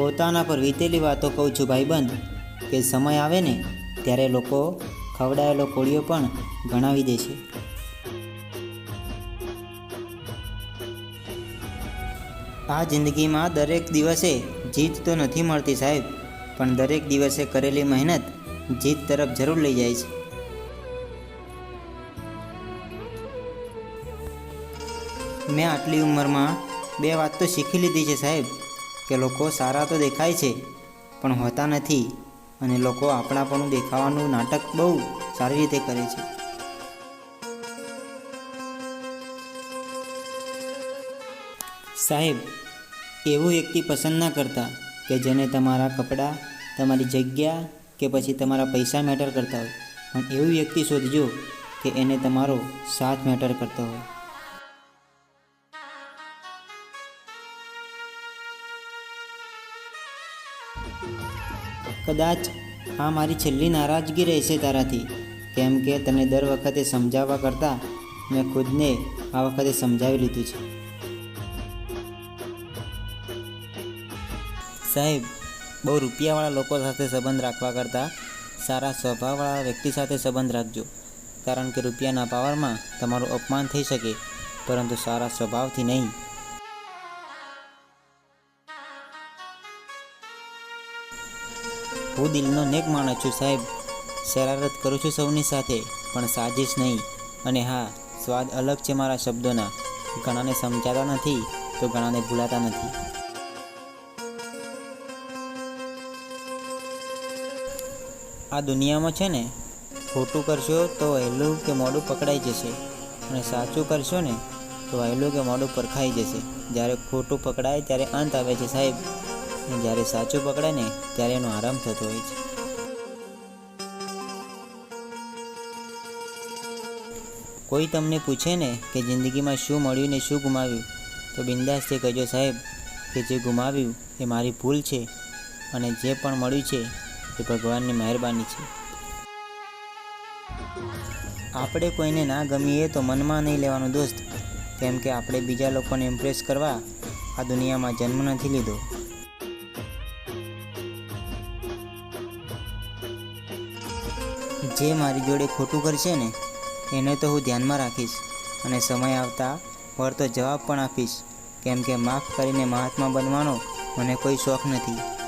પોતાના પર વીતેલી વાતો કહું છું ભાઈબંધ, કે સમય આવે ને, ત્યારે લોકો ખવડાયેલો કોળિયો પણ ગણાવી દે છે. આ જિંદગીમાં દરેક દિવસે જીત તો નથી મળતી સાહેબ, પણ દરેક દિવસે કરેલી મહેનત જીત તરફ જરૂર લઈ જાય છે. મેં આટલી ઉંમરમાં બે વાત તો શીખી લીધી છે સાહેબ. કે લોકો સારા તો દેખાય છે, પણ હોતા નથી અને લોકો આપણાપણું દેખાવાનું નાટક બહુ સારી રીતે કરે છે. સાહેબ, એવું વ્યક્તિ પસંદ ના કરતા કે જેને તમારા કપડાં, તમારી જગ્યા કે પછી તમારા પૈસા મેટર કરતા હોય. પણ એવું વ્યક્તિ શોધજો કે એને તમારો સાથ મેટર કરતો હોય. કદાચ આ મારી છેલ્લી નારાજગી રહેશે તારાથી. કેમ કે તને દર વખતે સમજાવવા કરતાં મેં ખુદને આ વખતે સમજાવી લીધું છે. સાહેબ, બહુ રૂપિયાવાળા લોકો સાથે સંબંધ રાખવા કરતાં સારા સ્વભાવવાળા વ્યક્તિ સાથે સંબંધ રાખજો. કારણ કે રૂપિયાના પાવરમાં તમારું અપમાન થઈ શકે, પરંતુ સારા સ્વભાવથી નહીં. હું દિલનો નેક માણસ છું સાહેબ. શરારત કરું છું સૌની સાથે, પણ સાજીશ નહીં. અને હા, સ્વાદ અલગ છે મારા શબ્દોના. ઘણાને સમજાતા નથી, તો ઘણાને ભૂલાતા નથી. આ દુનિયામાં છે ને, ખોટું કરશો તો વહેલું કે મોડું પકડાઈ જશે. અને સાચું કરશો ને, તો વહેલું કે મોડું પરખાઈ જશે. જ્યારે ખોટું પકડાય, ત્યારે અંત આવે છે સાહેબ. જ્યારે સાચું પકડે ને ત્યારે એનો આરામ થતો હોય છે. કોઈ તમને પૂછે ને કે જિંદગીમાં શું મળ્યું ને શું ગુમાવ્યું, તો બિંદાસથી કહેજો, સાહેબ, કે જે ગુમાવ્યું એ મારી ભૂલ છે અને જે પણ મળ્યું છે એ ભગવાનની મહેરબાની છે. આપણે કોઈને ના ગમીએ તો મનમાં નહીં લેવાનું દોસ્ત, કેમ કે આપણે બીજા લોકોને ઇમ્પ્રેસ કરવા આ દુનિયામાં જન્મ નથી લીધો. જે મારી જોડે ખોટું કરશે ને, એને તો હું ધ્યાનમાં રાખીશ અને સમય આવતા વળતો જવાબ પણ આપીશ. કેમ કે માફ કરીને મહાત્મા બનવાનો મને કોઈ શોખ નથી.